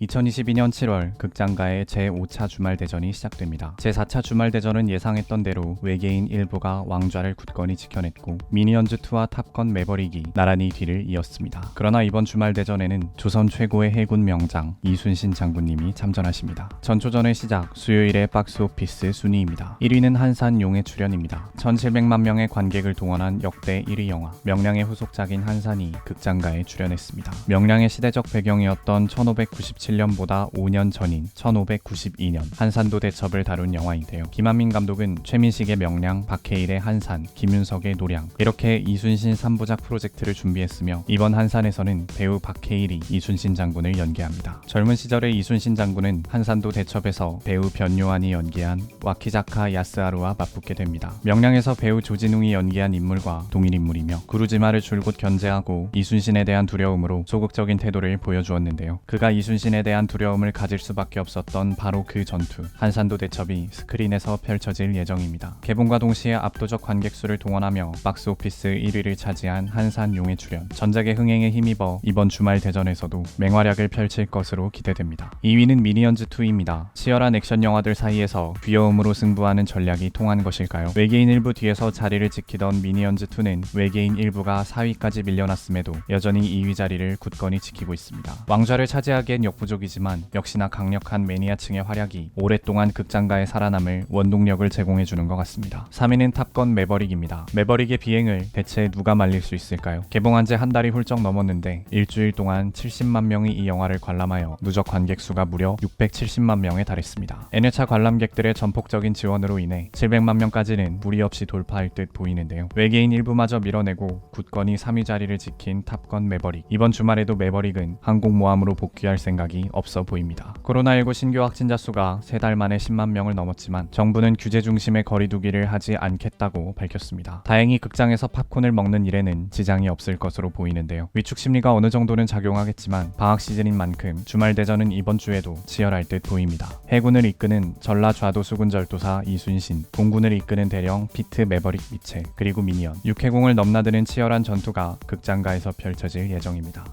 2022년 7월 극장가의 제5차 주말 대전이 시작됩니다. 제4차 주말 대전은 예상했던 대로 외계인 일부가 왕좌를 굳건히 지켜냈고 미니언즈2와 탑건 매버릭이 나란히 뒤를 이었습니다. 그러나 이번 주말 대전에는 조선 최고의 해군 명장 이순신 장군님이 참전하십니다. 전초전의 시작 수요일의 박스오피스 순위입니다. 1위는 한산 용의 출연입니다. 1700만 명의 관객을 동원한 역대 1위 영화 명량의 후속작인 한산이 극장가에 출연했습니다. 명량의 시대적 배경이었던 1597 년보다 5년 전인 1592년 한산도 대첩을 다룬 영화인데요. 김한민 감독은 최민식의 명량, 박해일의 한산, 김윤석의 노량 이렇게 이순신 3부작 프로젝트를 준비했으며 이번 한산에서는 배우 박해일이 이순신 장군을 연기합니다. 젊은 시절의 이순신 장군은 한산도 대첩에서 배우 변요한이 연기한 와키자카 야스하루와 맞붙게 됩니다. 명량에서 배우 조진웅이 연기한 인물과 동일 인물이며 구루지마를 줄곧 견제하고 이순신에 대한 두려움으로 소극적인 태도를 보여주었는데요. 그가 이순신 에 대한 두려움을 가질 수밖에 없었던 바로 그 전투 한산도 대첩이 스크린에서 펼쳐질 예정입니다. 개봉과 동시에 압도적 관객 수를 동원하며 박스 오피스 1위를 차지한 한산 용의 출연 전작의 흥행에 힘입어 이번 주말 대전에서도 맹활약을 펼칠 것으로 기대됩니다. 2위는 미니언즈 2입니다. 치열한 액션 영화들 사이에서 귀여움으로 승부하는 전략이 통한 것일까요? 외계인 일부 뒤에서 자리를 지키던 미니언즈 2는 외계인 일부가 4위까지 밀려났음에도 여전히 2위 자리를 굳건히 지키고 있습니다. 왕좌를 차지하기엔 역부족 이지만 역시나 강력한 매니아층의 활약이 오랫동안 극장가에 살아남을 원동력을 제공해주는 것 같습니다. 3위는 탑건 매버릭입니다. 매버릭의 비행을 대체 누가 말릴 수 있을까요? 개봉한 지 한 달이 훌쩍 넘었는데 일주일 동안 70만 명이 이 영화를 관람하여 누적 관객 수가 무려 670만 명에 달했습니다. N회차 관람객들의 전폭적인 지원으로 인해 700만 명까지는 무리 없이 돌파할 듯 보이는데요. 외계인 일부마저 밀어내고 굳건히 3위 자리를 지킨 탑건 매버릭. 이번 주말에도 매버릭은 항공모함으로 복귀할 생각 이 없어 보입니다. 코로나19 신규 확진자 수가 3달 만에 10만 명을 넘었지만 정부는 규제 중심의 거리두기를 하지 않겠다고 밝혔습니다. 다행히 극장에서 팝콘을 먹는 일에는 지장이 없을 것으로 보이는데요. 위축 심리가 어느 정도는 작용하겠지만 방학 시즌인 만큼 주말 대전은 이번 주에도 치열할 듯 보입니다. 해군을 이끄는 전라 좌도 수군절도사 이순신, 공군을 이끄는 대령 피트 매버릭 미체, 그리고 미니언, 육해공을 넘나드는 치열한 전투가 극장가에서 펼쳐질 예정입니다.